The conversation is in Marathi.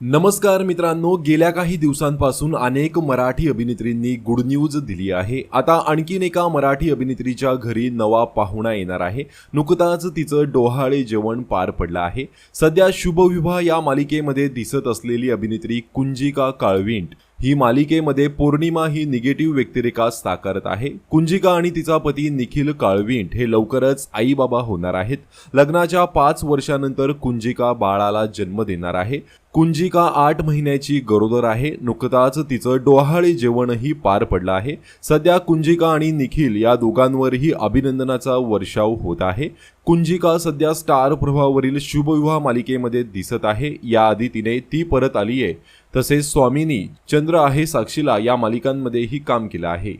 नमस्कार मित्रांनो गेल्या काही दिवसांपासून अनेक मराठी अभिनेत्रींनी गुड न्यूज दिली आहे. आता आणखीन एका मराठी अभिनेत्रीच्या घरी नवा पाहुणा येणार आहे. नुकताच तिचं डोहाळे जेवण पार पडलं आहे. सध्या शुभविवाह या मालिकेमध्ये दिसत असलेली अभिनेत्री कुंजिका काळविंट. ही मालिकेमध्ये पौर्णिमा ही निगेटिव्ह व्यक्तिरेखा साकारत आहे. कुंजिका आणि तिचा पती निखिल काळविंट हे लवकरच आई बाबा होणार आहेत. लग्नाच्या पाच वर्षानंतर कुंजिका बाळाला जन्म देणार आहे. कुंजिका आठ महिन्याची गरोदर आहे. नुकताच तिचं डोहाळे जेवणही पार पडलं आहे. सध्या कुंजिका आणि निखिल या दोघांवरही अभिनंदनाचा वर्षाव होत आहे. कुंजिका सध्या स्टार प्रभावरील शुभविवाह मालिकेमध्ये दिसत आहे. याआधी तिने ती परत आली आहे तसेच स्वामिनी चंद्र आहे साक्षीला या मालिकांमध्येही काम केलं आहे.